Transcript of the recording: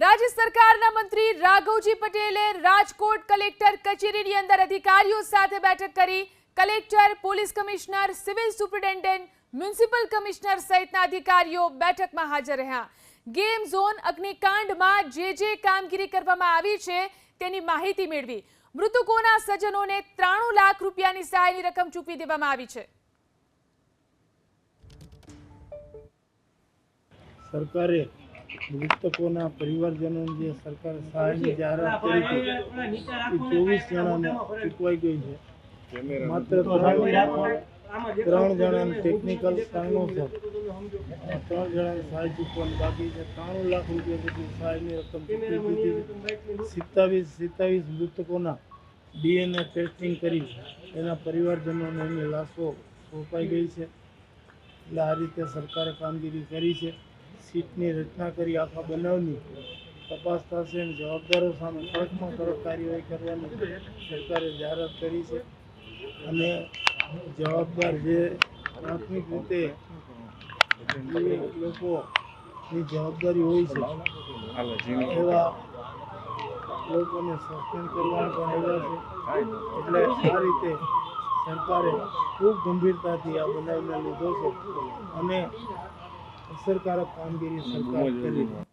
રાજ્ય સરકારના મંત્રી રાઘવજી પટેલે રાજકોટ કલેક્ટર કચેરીની અંદર અધિકારીઓ સાથે બેઠક કરી collector, police commissioner, civil superintendent, municipal commissioner સહિતના અધિકારીઓ બેઠકમાં હાજર રહ્યા. ગેમ ઝોન અગ્નિકાંડમાં જે જે કામગીરી કરવામાં આવી છે તેની માહિતી મેળવી. મૃતકોના સજ્જનોને ત્રાણું લાખ રૂપિયાની સહાયની રકમ ચૂકવી દેવામાં આવી છે. સરકારે મૃતકોના પરિવારજનો જે સરકાર સહાયની જાહેરાત કરી હતી એ ચોવીસ જણાને ચૂકવાઈ ગઈ છે. માત્ર ત્રણ ત્રણ જણાને ટેકનિકલ કારણોસર ત્રણ જણાને સહાય ચૂકવાની બાકી છે. ત્રાણું લાખ રૂપિયા જેટલી સહાયની રકમ ચૂકવી દીધી સિત્તાવીસ સિત્તાવીસ મૃતકોના ડીએનએ ટેસ્ટિંગ કરી. એના પરિવારજનોને એની લાશો સોંપાઈ ગઈ છે. એટલે આ રીતે સરકારે કામગીરી કરી છે. સીટની રચના કરી, આખા બનાવની તપાસ થશે અને જવાબદારો સામે કડકમાં કડક કાર્યવાહી કરવાની સરકારે જાહેરાત કરી છે. અને જવાબદાર જે પ્રાથમિક રીતે લોકોની જવાબદારી હોય છે, એવા લોકોને સસ્પેન્ડ કરવાનું પણ આવ્યા છે. એટલે આ રીતે સરકારે ખૂબ ગંભીરતાથી આ બનાવને લીધો છે. અને અસરકારક કામગીરી સરકાર કરી